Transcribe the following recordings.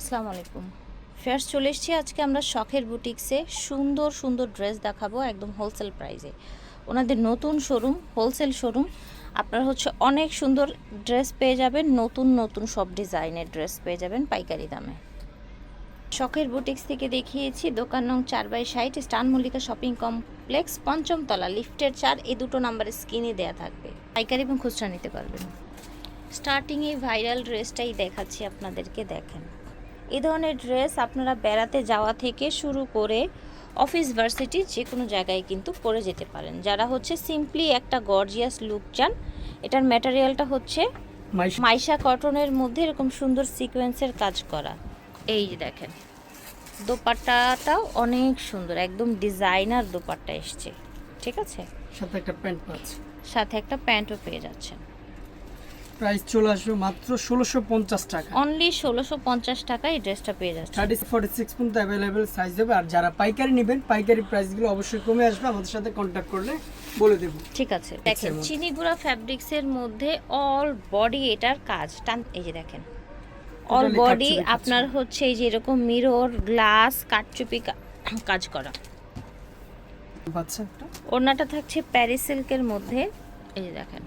আসসালামু আলাইকুম। ফেয়ার্স চলে এসেছি আজকে আমরা শখের বুটিক্সে সুন্দর সুন্দর ড্রেস দেখাবো একদম হোলসেল প্রাইসে ওনাদের নতুন শোরুম হোলসেল শোরুম আপনারা হচ্ছে অনেক সুন্দর ড্রেস পেয়ে যাবেন, নতুন নতুন সব ডিজাইনের ড্রেস পেয়ে যাবেন পাইকারি দামে। শখের বুটিক্স থেকে দেখিয়েছি, দোকান নং চার বাই ষাট, স্টান মল্লিকা শপিং কমপ্লেক্স, পঞ্চম তলা, লিফটের চার, এই দুটো নাম্বারের স্ক্রিনে দেওয়া থাকবে। পাইকারি এবং খুচরা নিতে পারবেন। স্টার্টিংয়ে ভাইরাল ড্রেসটাই দেখাচ্ছি আপনাদেরকে, দেখেন। এই ধরনের ড্রেস আপনারা বেড়াতে যাওয়া থেকে শুরু করে অফিস ভার্সিটি যে কোনো জায়গায় কিন্তু পরে যেতে পারেন। যারা হচ্ছে সিম্পলি একটা গর্জিয়াস লুক চান এটার ম্যাটেরিয়ালটা হচ্ছে মাইশা কটনের মধ্যে এরকম সুন্দর সিকোয়েন্সের কাজ করা। এই যে দেখেন দোপাট্টাটাও অনেক সুন্দর একদম ডিজাইনার দোপাট্টা এসছে ঠিক আছে? সাথে একটা প্যান্ট পাচ্ছি সাথে একটা প্যান্টও পেয়ে যাচ্ছেন। প্রাইস চলে আসবে মাত্র ষোলোশো পঞ্চাশ টাকা। অনলি ষোলোশো পঞ্চাশ টাকায় এই ড্রেসটা পেয়ে যাচ্ছে থার্টি ফোর্টি সিক্স পর্যন্ত অ্যাভেলেবেল সাইজ হবে। আর যারা পাইকারি নেবেন পাইকারি প্রাইসগুলো অবশ্যই কমে আসবে। আমাদের সাথে কন্ট্যাক্ট করলে বলে দেবো। ঠিক আছে। দেখেন। চিনিগুড়া ফ্যাব্রিক্সের মধ্যে অল বডি এটার কাজ। টান এই যে দেখেন। অল বডি আপনার হচ্ছে এই যে এরকম মিরর গ্লাস কাটচুপি কাজ করা। ওড়নাটা থাকছে প্যারিস সিল্কের মধ্যে। এই যে দেখেন।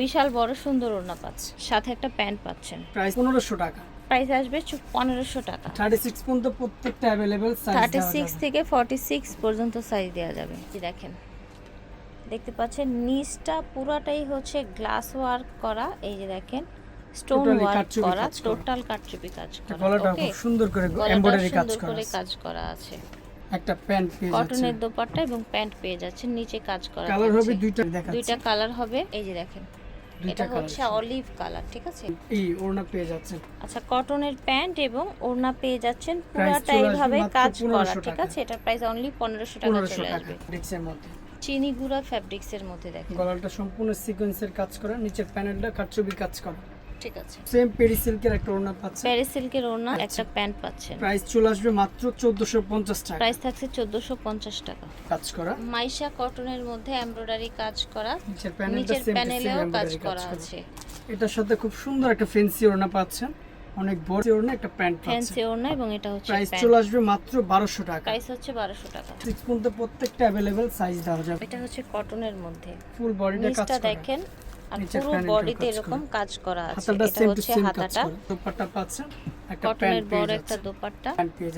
বিশাল বড় সুন্দর ওড়না পাচ্ছে। সাথে একটা প্যান্ট পাচ্ছেন। প্রাইস পনেরোশো টাকা। প্রাইস আসবে পনেরোশো টাকা। থার্টি সিক্স পর্যন্ত প্রত্যেকটা অ্যাভেলেবেল সাইজ থার্টি সিক্স থেকে ফর্টি সিক্স পর্যন্ত সাইজ দেওয়া যাবে। এই দেখেন। দেখতে পাচ্ছেন নিচটা পুরাটাই হচ্ছে গ্লাস ওয়ার্ক করা। এই যে দেখেন স্টোন ওয়ার্ক করা টোটাল কাটচুপি কাজ করা সুন্দর করে এমব্রয়ডারি কাজ করা আছে। একটা প্যান্ট পেয়ে যাচ্ছে। কটনের দোপাট্টা এবং প্যান্ট পেয়ে যাচ্ছেন নিচে কাজ করা কালার হবে দুইটা দেখাচ্ছি। দুইটা কালার হবে এই যে দেখেন। এটা হচ্ছে অলিভ কালার ঠিক আছে? এই ওড়না পেয়ে যাচ্ছেন। আচ্ছা কটনের প্যান্ট এবং ওড়না পেয়ে যাচ্ছেন পুরাটা এইভাবে কাজ করা ঠিক আছে? এটার প্রাইস অনলি পনেরোশো টাকা পনেরোশো চলে আসবে। ডিক্সের মধ্যে। চিনি গুঁড়া ফ্যাব্রিক্সের মধ্যে দেখেন। গলাটা সম্পূর্ণ সিকোয়েন্সের কাজ করা নিচের প্যানেলটা কাটছবি কাজ করা। ঠিক আছে। সেম পেরি সিল্কের একটা ওড়না পাচ্ছে প্যারিস সিল্কের ওড়না আচ্ছা। একটা প্যান্ট পাচ্ছেন। প্রাইস চলে আসবে মাত্র চোদ্দশো পঞ্চাশ টাকা। প্রাইস থাকছে চোদ্দোশো পঞ্চাশ টাকা। কাজ করা। মাইশা কটনের মধ্যে এমব্রয়ডারি কাজ করা নিচের প্যানেলেও কাজ করা আছে। এটার সাথে খুব সুন্দর একটা ফেন্সি ওড়না পাচ্ছেন। অনেক বড় ওড়না একটা প্যান্ট ফ্যান্সি পাচ্ছেন ওড়না এবং এটা হচ্ছে প্রাইস চলে আসবে মাত্র বারোশো টাকা। প্রাইস হচ্ছে বারোশো টাকা। সিক্স পর্যন্ত প্রত্যেকটা অ্যাভেলেবেল সাইজ দেওয়া যাবে। এটা হচ্ছে কটনের মধ্যে। ফুল বডিটা কাজ করা। দেখেন। আর পুরো বডিতে এরকম কাজ করা আছে। এটা হচ্ছে হাতাটা। দোপাট্টা পাচ্ছেন একটা প্যান্ট বড় একটা দোপাট্টা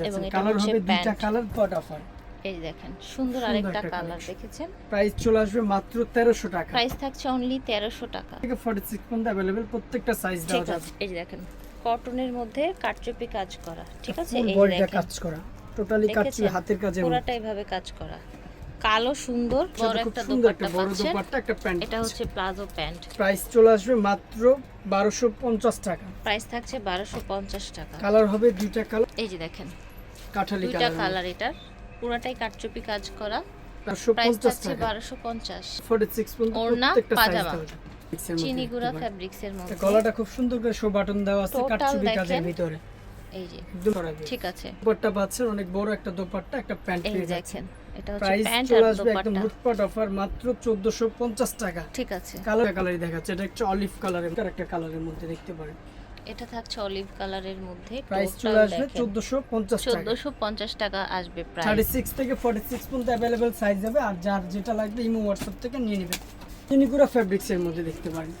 এবং এটা হচ্ছে প্যান্ট কালার কট অফার এই দেখেন সুন্দর আরেকটা কালার দেখেছেন? প্রাইস চলে আসবে মাত্র তেরোশো টাকা। প্রাইস থাকছে অনলি তেরোশো টাকা। থেকে ফর্টি সিক্স পর্যন্ত অ্যাভেলেবেল প্রত্যেকটা সাইজ দেওয়া যাবে। আছে এই দেখেন কটনের মধ্যে কাটচুপি কাজ করা। ঠিক আছে এই দেখেন। কাজ করা। টোটালি দেখেছেন? হাতের কাজে পুরাটা এইভাবে কাজ করা। কালো সুন্দর বড় একটা দোপাট্টা বড় দোপাট্টা একটা প্যান্ট এটা হচ্ছে প্লাজো প্যান্ট। প্রাইস চলে আসবে মাত্র বারোশো পঞ্চাশ টাকা। প্রাইস থাকছে বারোশো পঞ্চাশ টাকা। কালার হবে দুইটা কালার। এই যে দেখেন কাঠালি কালার দুইটা কালার এটার। পুরাটাই কাটচুপি কাজ করা। বারোশো প্রাইস পঞ্চাশ থাকছে টাকা বারোশো পঞ্চাশ। ফর্টি সিক্স পর্যন্ত প্রত্যেকটা সাইজ মধ্যে চিনি গুঁড়া। ফ্যাব্রিক্সের মধ্যে। গলাটা খুব সুন্দর করে শো বাটন দেওয়া আছে কাটছবি কাজের ভিতরে। এই যে। ঠিক আছে। দোপাট্টা পাচ্ছেন অনেক বড় একটা দোপাট্টা একটা প্যান্ট পেয়ে যাচ্ছেন এটা হচ্ছে প্যান্ট আর আসবে একদম দোপাট্টা। অফার মাত্র চোদ্দশো পঞ্চাশ টাকা। ঠিক আছে। কালার কালারই দেখাচ্ছে এটা একটা অলিভ কালারের একটা কালারের মধ্যে দেখতে পারেন। এটা থাকছে অলিভ কালারের মধ্যে প্রাইস চলে আসবে টাকা। আসবে প্রাইস। থেকে ফর্টি সিক্স পর্যন্ত অ্যাভেলেবেল সাইজ হবে আর যার যেটা লাগবে ইমো হোয়াটসঅ্যাপ থেকে নিয়ে নেবেন। এর মধ্যে দেখতে পারেন।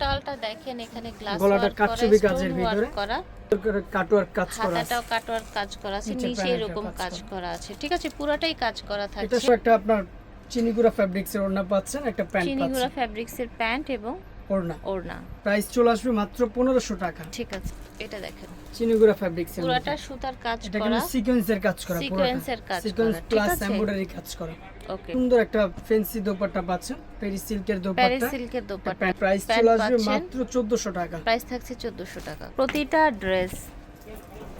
টোটালটা দেখেন এখানে গ্লাস গলাটা কারচুপি কাজের ভিতরে। করা। কাটওয়ার্ক কাজ করা আছে। হাতাটাও কাটওয়ার্ক কাজ করা আছে নিচে এরকম কাজ করা। আছে। ঠিক আছে পুরোটাই কাজ করা থাকছে। এটা একটা আপনার চিনিগুড়া ফ্যাব্রিক্স এর ওড়না পাচ্ছেন একটা প্যান্ট চিনিগুড়া পাচ্ছেন। ফ্যাব্রিক্স এর প্যান্ট এবং ওড়না। ওড়না। প্রাইস চলে আসবে মাত্র টাকা। ঠিক আছে এটা দেখেন। চিনিগুড়া ফ্যাব্রিক্স পুরাটা। সুতার কাজ এটা কিন্তু সিকোয়েন্সের কাজ করা সিকোয়েন্সের কাজ সিকোয়েন্স প্লাস এমব্রয়ডারি কাজ করা। ওকে সুন্দর একটা ফেন্সি দোপাট্টা পাচ্ছেন। পেরি সিল্কের দোপাট্টা। সিল্কের দোপাট্টা। প্রাইস চলে আসবে মাত্র চোদ্দশো টাকা। প্রাইস থাকছে চোদ্দশো টাকা। প্রতিটা ড্রেস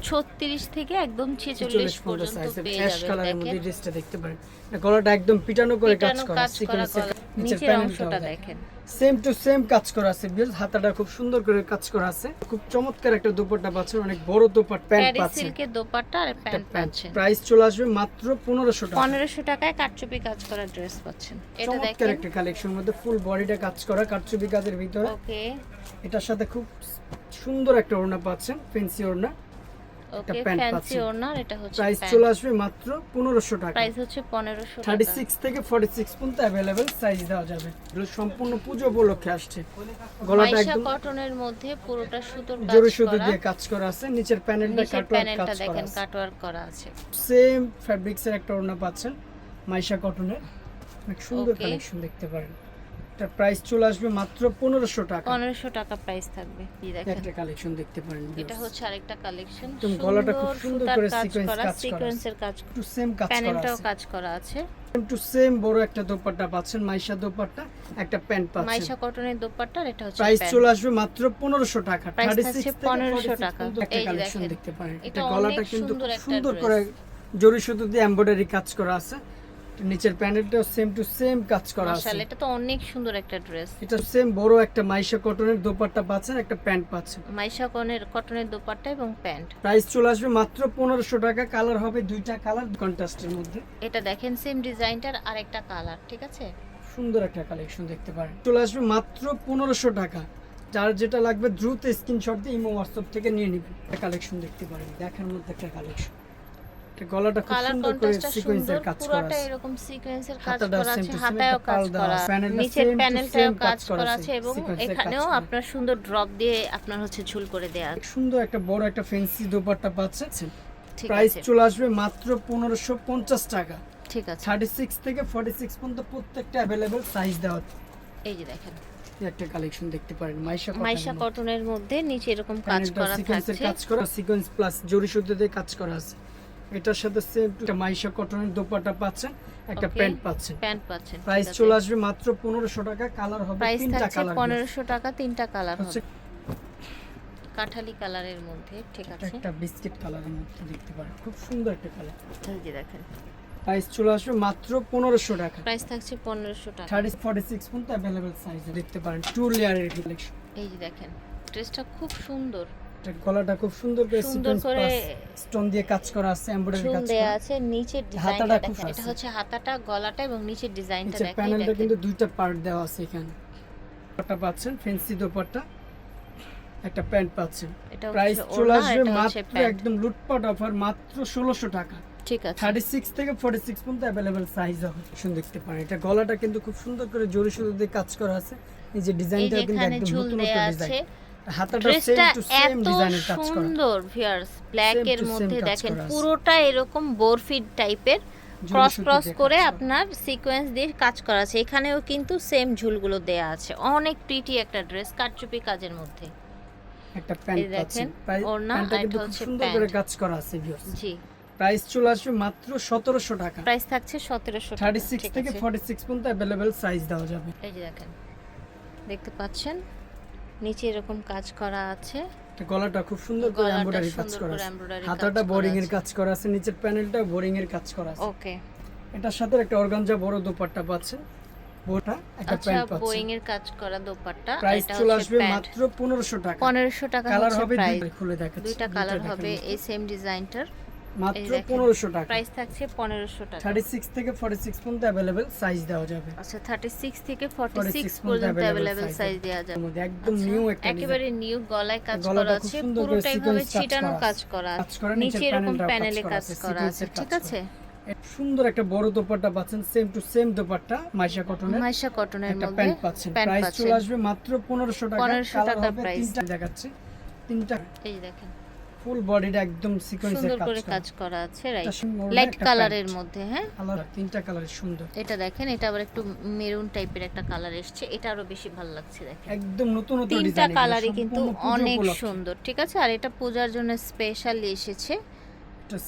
ছত্রিশ থেকে একদম ছেচল্লিশ চল্লিশ পর্যন্ত পর্যন্ত পেয়ে যাবেন কালারের মধ্যে ড্রেসটা দেখতে পারেন। গলাটা একদম পিটানো করে কাজ করা করা সিকোয়েন্সের। নিচের অংশটা দেখেন। সেম টু সেম কাজ করা আছে হাতাটা খুব সুন্দর করে কাজ করা আছে। খুব চমৎকার একটা দুপাট্টা পাচ্ছেন অনেক বড় দুপাট প্যান্ট পাচ্ছেন। সিল্কের দোপাট্টা আর প্যান্ট পাচ্ছেন। প্রাইস চলে আসবে মাত্র পনেরোশো টাকা। পনেরোশো টাকায় কাটচুপি কাজ করা ড্রেস পাচ্ছেন। এটা চমৎকার একটা কালেকশন মধ্যে ফুল বডিটা কাজ করা কারচুপি কাজের ভিতরে। ওকে এটার সাথে খুব সুন্দর একটা ওড়না পাচ্ছেন ফেন্সি ওড়না। ওকে ফ্যান্সি আর এটা হচ্ছে প্রাইস চলে আসবে মাত্র পনেরোশো টাকা। প্রাইস হচ্ছে পনেরোশো থার্টি টাকা। সিক্স থেকে ফর্টি সিক্স পর্যন্ত অ্যাভেলেবেল সাইজ দেওয়া যাবে। এগুলো সম্পূর্ণ পুজো উপলক্ষে আসছে। গলাটা একদম কটনের মধ্যে পুরোটা সুতোর কাজ সুতো করা। দিয়ে কাজ করা আছে। নিচের প্যানেলটা কাটওয়ার্ক কাজ করা আছে। কাটওয়ার্ক করা আছে। সেম ফ্যাব্রিক্সের একটা ওড়না পাচ্ছেন মাইশা কটনের অনেক সুন্দর কালেকশন দেখতে পারেন। এটার প্রাইস চলে আসবে মাত্র পনেরোশো টাকা। পনেরোশো টাকা প্রাইস থাকবে। এই দেখেন। একটা কালেকশন দেখতে পারেন এটা হচ্ছে আরেকটা কালেকশন গলাটা খুব সুন্দর করে করা কাজ করা। সিকোয়েন্সের কাজ একটু সেম কাজ করা প্যানেলটাও কাজ করা আছে। একটু সেম বড় একটা দোপাট্টা পাচ্ছেন মাইশা দোপাট্টা একটা প্যান্ট পাচ্ছেন। মাইশা কটনের দোপাট্টা এটা হচ্ছে প্রাইস চলে আসবে মাত্র পনেরোশো টাকা Price থার্টি থাকছে সিক্স 1500 টাকা। এই কালেকশন দেখতে পারেন। এটা গলাটা কিন্তু সুন্দর। করে জরি সুতো দিয়ে এমব্রয়ডারি কাজ করা আছে। নিচের প্যানেলটাও সেম টু সেম কাজ করা আছে। মাশাআল্লাহ এটা তো অনেক সুন্দর একটা ড্রেস এটা সেম বড় একটা মাইশা কটনের দোপাট্টা পাচ্ছেন একটা প্যান্ট পাচ্ছেন মাইশা কনের কটনের দোপাট্টা এবং প্যান্ট প্রাইস চলে আসবে মাত্র পনেরোশো টাকা কালার হবে দুইটা কালার কন্ট্রাস্টের মধ্যে। এটা দেখেন সেম ডিজাইনটার আরেকটা কালার ঠিক আছে? সুন্দর একটা কালেকশন দেখতে পারেন। চলে আসবে মাত্র পনেরোশো টাকা। যার যেটা লাগবে দ্রুত স্ক্রিনশট দিয়ে ইমো হোয়াটসঅ্যাপ থেকে নিয়ে নেবেন। একটা কালেকশন দেখতে পারেন দেখার মধ্যে একটা কালেকশন গলাটা খুব সুন্দর করে সিকোয়েন্সের কাজ করা পুরোটা এরকম সিকোয়েন্সের কাজ করা আছে হাতায়ও কাজ করা। নিচের প্যানেলটাও কাজ করা আছে, এবং এখানেও আপনার সুন্দর ড্রপ দিয়ে আপনার হচ্ছে ঝুল করে দেয়া আছে। সুন্দর একটা বড় একটা ফেন্সি দোপাট্টা পাচ্ছেন। প্রাইস চলে আসবে মাত্র পনেরোশো পঞ্চাশ টাকা। ঠিক আছে। থার্টি সিক্স থেকে ফর্টি সিক্স পর্যন্ত প্রত্যেকটা অ্যাভেলেবেল সাইজ দেওয়া। এই যে দেখেন। একটা কালেকশন দেখতে পারেন মাইশা মাইশা কটনের মধ্যে নিচে এরকম কাজ করা থাকছে। কাজ করা সিকোয়েন্স প্লাস জরি সুতো দিয়ে কাজ করা আছে। এটার সাথে সেম মাইশা কটনের দোপাটা পাচ্ছেন একটা প্যান্ট পাচ্ছেন। প্যান্ট পাচ্ছেন প্রাইস চলে আসবে মাত্র পনেরোশো টাকা কালার হবে প্রাইস তিনটা থাকছে কালার পনেরোশো টাকা তিনটা কালার হবে। কাঠালি কালারের মধ্যে ঠিক আছে। একটা বিস্কিট কালারের মধ্যে দেখতে পারেন খুব সুন্দর একটা কালার এই যে দেখেন। প্রাইস চলে আসবে মাত্র পনেরোশো টাকা। প্রাইস থাকছে পনেরোশো টাকা। থার্টি ফর্টি সিক্স পর্যন্ত অ্যাভেলেবেল সাইজ দেখতে পারেন টু লেয়ারের কালেকশন এই যে দেখেন ড্রেসটা খুব সুন্দর। গলাটা খুব সুন্দর করে সুন্দর সিকোয়েন্স স্টোন দিয়ে কাজ করা আছে এমব্রয়ডারি কাজ করা। আছে নিচের ডিজাইনটা দেখেন এটা হচ্ছে হাতাটা গলাটা এবং নিচের ডিজাইনটা দেখেন প্যানেলটা কিন্তু দুইটা পার্ট দেওয়া আছে এখানে। দোপাট্টা পাচ্ছেন ফেন্সি দোপাট্টা একটা প্যান্ট পাচ্ছেন। প্রাইস চলে আসবে মাত্র একদম লুটপাট অফার মাত্র ষোলোশো টাকা। ঠিক আছে। থার্টি সিক্স থেকে ফর্টি সিক্স পর্যন্ত অ্যাভেলেবেল সাইজ হবে। সুন্দর দেখতে পারেন এটা গলাটা কিন্তু খুব সুন্দর করে জরি সুতো দিয়ে কাজ করা আছে। এই যে ডিজাইনটা কিন্তু একদম নতুন আছে ডিজাইন ড্রেসটা এত সুন্দর ভিউয়ার্স ব্ল্যাক এর মধ্যে দেখেন পুরোটা এরকম বোরফিট টাইপের ক্রস ক্রস করে আপনার সিকোয়েন্স দিয়ে কাজ করা আছে। এখানেও কিন্তু সেম ঝুলগুলো দেয়া আছে। অনেক প্রিটি একটা ড্রেস কাটচুপি কাজের মধ্যে। একটা প্যান্ট দেখেন, ওড়না, প্যান্টটা আর কিন্তু এটা হচ্ছে সুন্দর করে কাজ করা আছে ভিউয়ার্স জি। প্রাইস চলে আসবে মাত্র সতেরোশো টাকা। প্রাইস থাকছে সতেরোশো থার্টি সিক্স থেকে ফর্টি সিক্স পর্যন্ত অ্যাভেলেবেল সাইজ দেওয়া যাবে। এই যে দেখেন দেখতে পাচ্ছেন? নিচে এরকম কাজ করা আছে। গলাটা খুব সুন্দর করে এমব্রয়ডারি কাজ করা আছে। হাতাটা বোরিং এর কাজ করা আছে নিচের প্যানেলটা বোরিং এর কাজ করা আছে। ওকে এটার সাথে একটা অর্গানজা বড় দোপাট্টা পাচ্ছেন বোটা একটা আচ্ছা প্যান্ট পাচ্ছেন বোয়িং এর কাজ করা দোপাট্টা। প্রাইস চলে আসবে মাত্র পনেরোশো টাকা। পনেরোশো টাকা কালার হবে দুইটা খুলে দেখাচ্ছি। দুইটা কালার হবে এই সেম ডিজাইনটার মাত্র দেখেন। পনেরোশো টাকা। প্রাইস থাকছে পনেরোশো টাকা। থার্টি সিক্স থেকে ফর্টি সিক্স পর্যন্ত অ্যাভেলেবেল সাইজ দেওয়া যাবে। আচ্ছা থার্টি সিক্স থেকে 46 পর্যন্ত size সাইজ দেওয়া যাবে। মধ্যে একদম আচ্ছা, নিউ একটা একেবারে নিউ গলায় কাজ করা আছে পুরোটাই ভাবে ছিটানো কাজ করা নিচে এরকম প্যানেলে কাজ করা আছে ঠিক আছে? সুন্দর একটা বড় দোপাট্টা পাচ্ছেন same to same dupatta Maisha কটনের মাইশা কটনের একটা প্যান্ট পাচ্ছেন। প্রাইস চলে আসবে মাত্র পনেরোশো টাকা। 1500 টাকা। তিনটা দেখাচ্ছি। তিনটা। এই দেখেন। ফুল বডিটা একদম সিকোয়েন্সের কাজ করে কাজ করা আছে রাইট লাইট কালারের। মধ্যে হ্যাঁ? কালার তিনটা কালার সুন্দর। এটা দেখেন এটা আবার একটু মেরুন টাইপের একটা কালার এসছে এটা আরও বেশি ভালো লাগছে দেখেন। একদম নতুন নতুন তিনটা কালারই কিন্তু অনেক সুন্দর ঠিক আছে? আর এটা পূজার জন্য স্পেশালি এসেছে।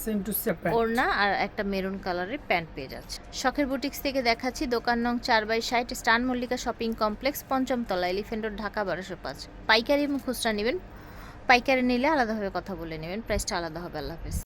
সেম টু সেম ওড়না আর একটা মেরুন কালারের প্যান্ট পেয়ে যাচ্ছে। শখের বুটিক্স থেকে দেখাচ্ছি দোকান নং চার বাই ষাট স্টান মল্লিকা শপিং কমপ্লেক্স পঞ্চম তলা এলিফেন্ট রোড ঢাকা বারোশো পাঁচ। পাইকারি এবং খুচরা নেবেন পাইকারি নিলে আলাদাভাবে কথা বলে নেবেন। প্রাইসটা আলাদা হবে আল্লাহ হাফেজ।